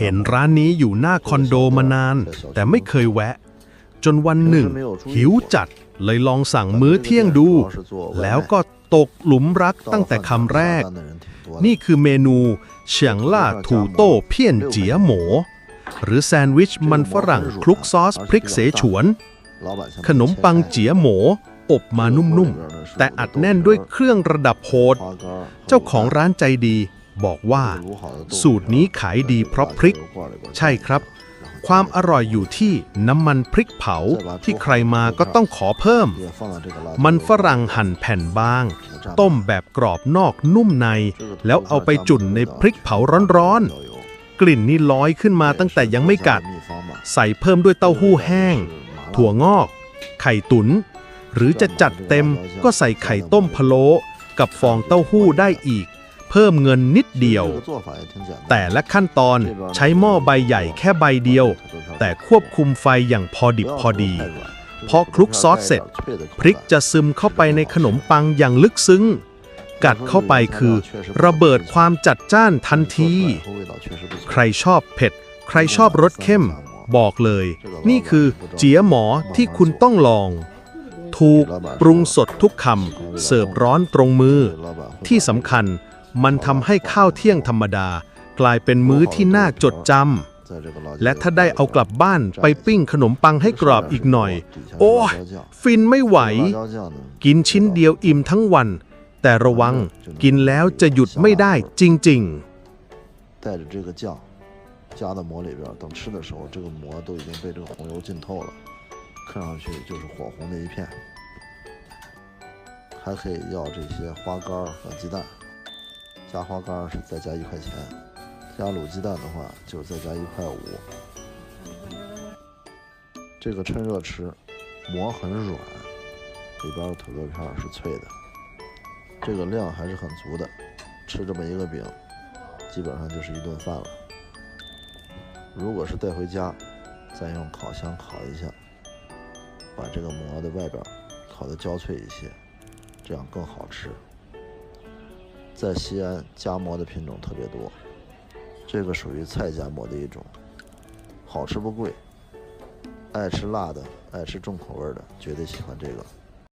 เห็นร้านนี้อยู่หน้าคอนโดมานาน แต่ไม่เคยแวะ จนวันหนึ่ง หิวจัดเลยลองสั่งมื้อเที่ยงดู แล้วก็ตกหลุมรักตั้งแต่คำแรก นี่คือเมนูเฉียงล่าถูโต้เพี้ยนเจียหมูหรือแซนด์วิชมันฝรั่งคลุกซอสพริกเสฉวน ขนมปังเจียหมูอบมานุ่มๆ แต่อัดแน่นด้วยเครื่องระดับโหด เจ้าของร้านใจดี บอกว่า สูตรนี้ขายดีเพราะพริก ใช่ครับ ความอร่อยอยู่ที่น้ำมันพริกเผาที่ใครมาก็ต้องขอเพิ่ม มันฝรั่งหั่นแผ่นบาง ต้มแบบกรอบนอกนุ่มใน แล้วเอาไปจุ่นในพริกเผาร้อนๆ กลิ่นนี่ลอยขึ้นมาตั้งแต่ยังไม่กัด ใส่เพิ่มด้วยเต้าหู้แห้ง ถั่วงอก ไข่ตุน๋นหรือจะจัดเต็มก็ใส่ไข่ต้มพะโล้กับฟองเต้าหู้ได้อีก เพิ่มเงินนิดเดียว แต่ละขั้นตอนใช้หม้อใบใหญ่แค่ใบเดียว แต่ควบคุมไฟอย่างพอดิบพอดีพอคลุกซอสเสร็จ พริกจะซึมเข้าไปในขนมปังอย่างลึกซึ้ง กัดเข้าไปคือ ระเบิดความจัดจ้านทันที ใครชอบเผ็ด ใครชอบรสเข้ม บอกเลย นี่คือเจียหมอที่คุณต้องลอง ถูกปรุงสดทุกคำเสิร์ฟร้อนตรงมือ ที่สำคัญ มันทำให้ข้าวเที่ยงธรรมดา กลายเป็นมื้อที่น่าจดจำ และถ้าได้เอากลับบ้านไปปิ้งขนมปังให้กรอบอีกหน่อย โอ้ยฟินไม่ไหว กินชิ้นเดียวอิ่มทั้งวัน แต่ระวังกินแล้วจะหยุดไม่ได้จริง ๆ 带着这个酱加到馍里边儿，等吃的时候，这个馍都已经被这个红油浸透了，看上去就是火红的一片。还可以要这些花干儿和鸡蛋， 加花干是再加一块钱，加卤鸡蛋的话就再加一块五。这个趁热吃，馍很软，里边的土豆片是脆的，这个量还是很足的，吃这么一个饼。基本上就是一顿饭了。如果是带回家，再用烤箱烤一下，把这个馍的外边烤得焦脆一些，这样更好吃。在西安夹馍的品种特别多，这个属于菜夹馍的一种，好吃不贵。爱吃辣的、爱吃重口味的，绝对喜欢这个。